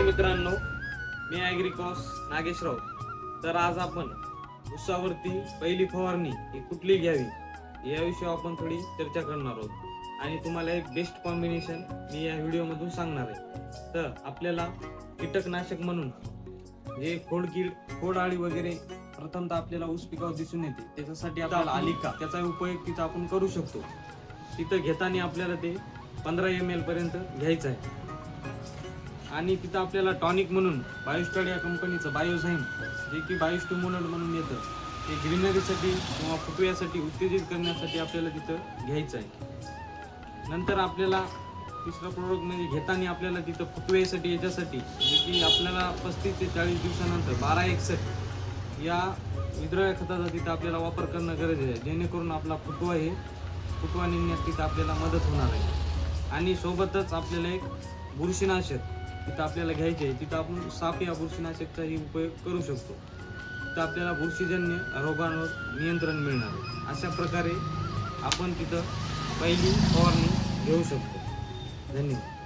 नमस्ते मित्रांनो मी ॲग्रिकॉस नागेशराव. तर आज आपण ऊसावरती पहिली फवारणी ही कुठली घ्यावी या विषयी आपण थोडी चर्चा करणार आहोत. आणि तुम्हाला एक बेस्ट कॉम्बिनेशन मी या व्हिडिओमधून सांगणार आहे. तर आपल्याला कीटकनाशक म्हणून जे खोडकीड खोडआळी वगैरे प्रथमतः आपल्याला ऊस पिकावर दिसून येते त्याच्यासाठी आपल्याला आलिका त्याचा उपयोग तिथं आपण करू शकतो. तिथं घेताना आपल्याला ते पंधरा एम एल पर्यंत घ्यायचं आहे. आणि तिथं आपल्याला टॉनिक म्हणून बायोस्टार या कंपनीचं बायोझाईम जे की बायोस्टिम्युलंट म्हणून येतं ते ग्रीनरीसाठी किंवा फुटव्यासाठी उत्तेजित करण्यासाठी आपल्याला तिथं घ्यायचं आहे. नंतर आपल्याला तिसरा प्रोडक्ट म्हणजे घेताना आपल्याला तिथं फुटव्यासाठी याच्यासाठी जे की आपल्याला पस्तीस ते चाळीस दिवसानंतर बारा एकसठ या विद्रव्य खताचा तिथं आपल्याला वापर करणं गरजेचं आहे. जेणेकरून आपला फुटवा हे फुटवा निघण्यास तिथं आपल्याला मदत होणार आहे. आणि सोबतच आपल्याला एक बुरशीनाशक तिथं आपल्याला घ्यायचे आहे. तिथं आपण साप या बुरशीनाशकचाही उपयोग करू शकतो. तिथं आपल्याला बुरशीजन्य रोगांवर नियंत्रण मिळणार आहे. अशा प्रकारे आपण तिथं पहिली फवारणी घेऊ शकतो. धन्यवाद.